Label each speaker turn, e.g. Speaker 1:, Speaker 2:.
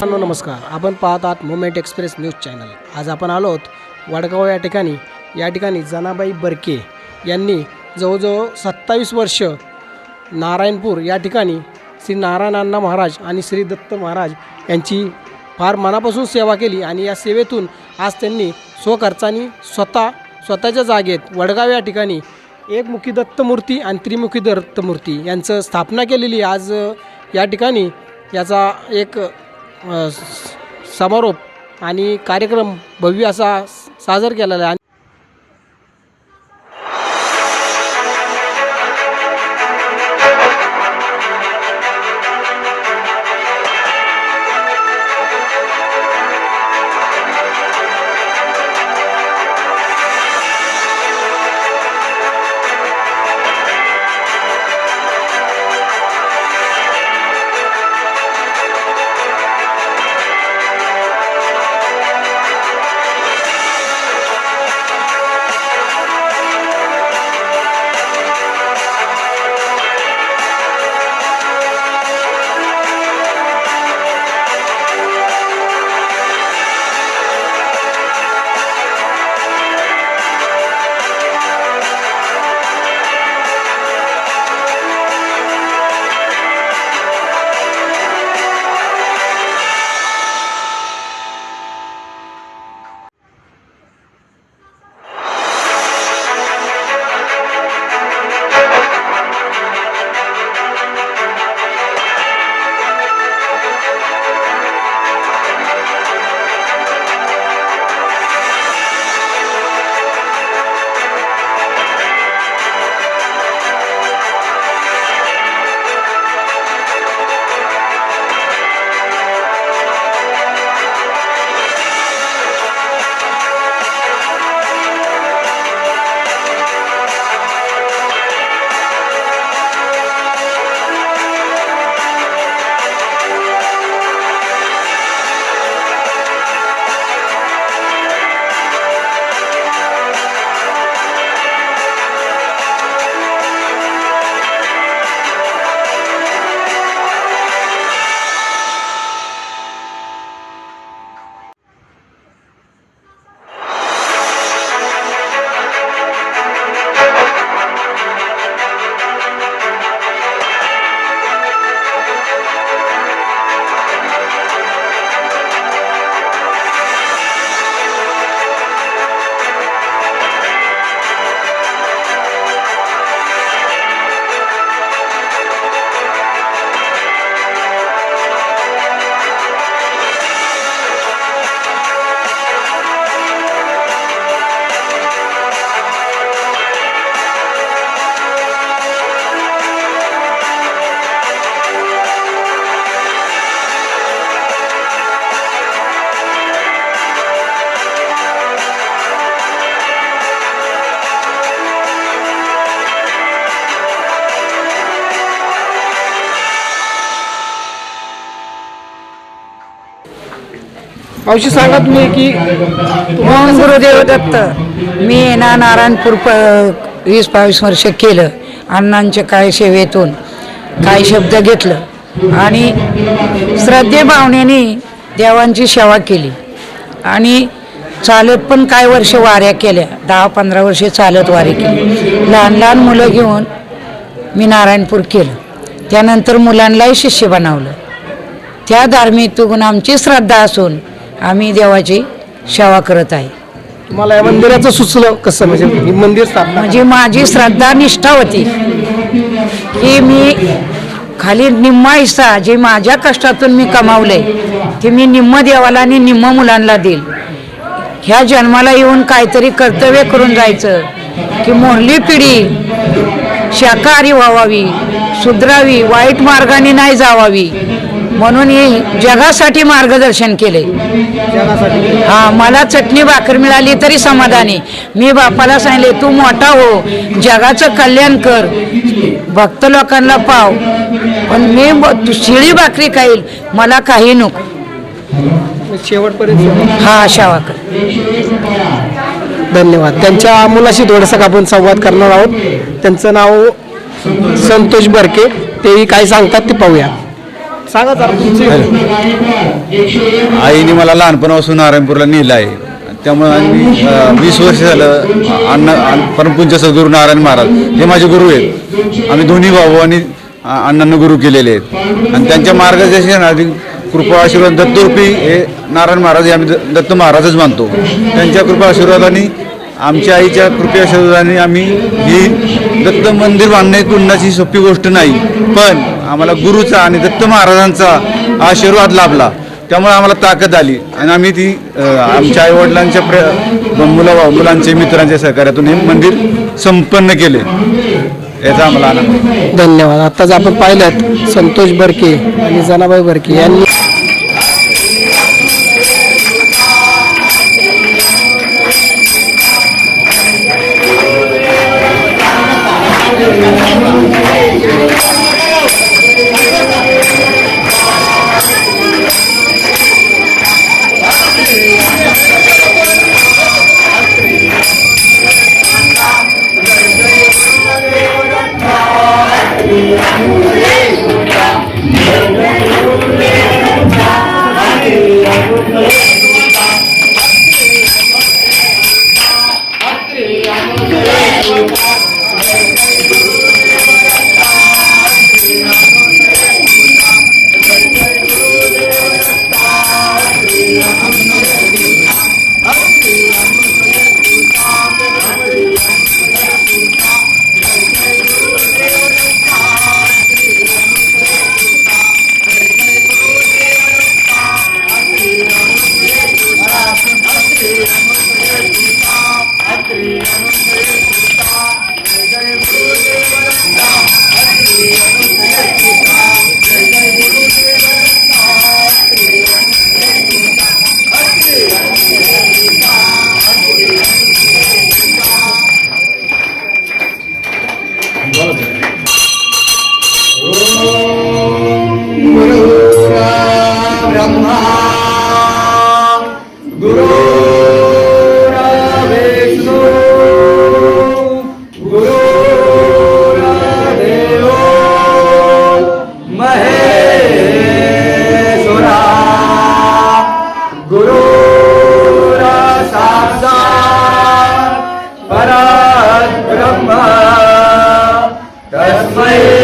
Speaker 1: Hello नमस्कार. आपण पाहत आहात मुवमेंट एक्सप्रेस न्यूज चॅनल. आज आपण आलो आहोत वडगाव या ठिकाणी. या ठिकाणी जनाबाई बर्के यांनी जवळजवळ सत्तावीस वर्ष नारायणपूर या ठिकाणी श्री नारायण अण्णा महाराज आणि श्री दत्त महाराज यांची फार मनापासून सेवा केली आणि या सेवेतून आज त्यांनी स्वखर्चाने स्वतः स्वतःच्या जागेत वडगाव या ठिकाणी एकमुखी दत्तमूर्ती आणि त्रिमुखी दत्तमूर्ती यांचं स्थापना केलेली आज या ठिकाणी याचा एक समारोप आणि कार्यक्रम भव्य असा साजर केलेला आहे. मावशी सांगा तुम्ही की
Speaker 2: मोहन गुरुदेव दत्त मी ना नारायणपूर प वीस बावीस वर्ष केलं अण्णांच्या काय सेवेतून काय शब्द घेतलं. आणि श्रद्धे भावनेने देवांची सेवा केली. आणि चालत पण काय वर्ष वाऱ्या केल्या दहा पंधरा वर्षे चालत वारी केली. लहान लहान मुलं घेऊन मी नारायणपूर केलं. त्यानंतर मुलांनाही शिष्य बनवलं. त्या धार्मिकतून आमची श्रद्धा असून आम्ही देवाची सेवा करत आहे.
Speaker 1: तुम्हाला या मंदिराचं सुचलं कसं? म्हणजे हे मंदिर स्थापना
Speaker 2: म्हणजे माझी श्रद्धा निष्ठा होती. की मी खाली निम्मा हिस्सा जे माझ्या कष्टातून मी कमावले ते मी निम्म देवाला आणि निम्म मुलांना देईल. ह्या जन्माला येऊन काहीतरी कर्तव्य करून जायचं की मोहली पिढी शाकाहारी व्हावावी सुधरावी वाईट मार्गाने नाही जावावी. म्हणून हे जगासाठी मार्गदर्शन केले. हा मला चटणी भाकर मिळाली तरी समाधानी. मी बापाला सांगितले तू मोठा हो जगाचं कल्याण कर. भक्त लोकांना पाव. पण मी शिळी भाकरी खाईल मला काही नको.
Speaker 1: शेवटपर्यंत
Speaker 2: हा आशा कर
Speaker 1: धन्यवाद. त्यांच्या मुलाशी थोडंसं आपण संवाद करणार आहोत. त्यांचं नाव संतोष बरके. तेही काय सांगतात ते पाहूया. सांगा जरा तुमची.
Speaker 3: आईने मला लहानपणापासून नारायणपूरला नेलं आहे. त्यामुळे आम्ही वीस वर्ष झालं अण्णा अण्ण- परमपूज्य सद्गुरू नारायण महाराज हे माझे गुरु आहेत. आम्ही दोन्ही भाऊ आणि अण्णांना गुरु केलेले आहेत. आणि त्यांच्या मार्गदर्शनाने कृपा आशीर्वाद दत्तरूपी हे नारायण महाराज हे आम्ही दत्त महाराजच मानतो. त्यांच्या कृपा आशीर्वादाने आमच्या आईच्या कृपया आशीर्वादाने आम्ही ही दत्त मंदिर बांधणे कुणाची सोपी गोष्ट नाही पण आम्हाला गुरुचा आणि दत्त महाराजांचा आशीर्वाद लाभला. त्यामुळे आम्हाला ताकद आली आणि आम्ही ती आमच्या आईवडिलांच्या प्र मुला मुलांचे मित्रांच्या सहकार्यातून हे मंदिर संपन्न केले. याचा आम्हाला आनंद.
Speaker 1: धन्यवाद. आत्ताच आपण पाहिलं संतोष बरके आणि जनाबाई बरके यांनी
Speaker 4: तस्मै